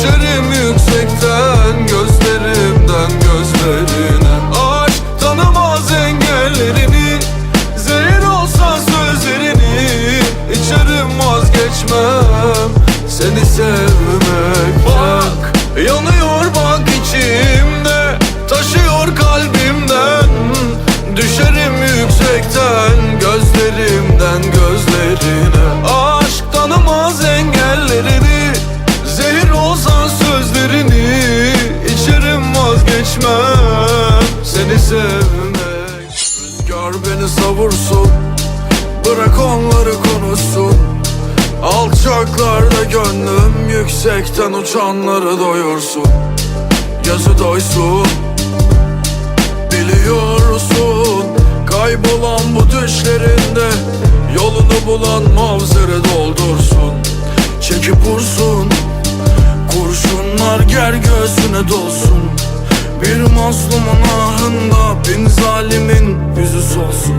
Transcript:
Düşerim yüksekten gözlerimden gözlerine. Aşk tanımaz engellerini. Zehir olsa sözlerini İçerim vazgeçmem. Seni sevmek Bak yanıyor sevmek. Rüzgar beni savursun Bırak onları konuşsun. Alçaklarda gönlüm Yüksekten uçanları doyursun. Gözü doysun Biliyorsun. Kaybolan bu düşlerinde Yolunu bulan mavzere doldursun. Çekip vursun Kurşunlar ger göğsüne dolsun. Bir mazlumun 说死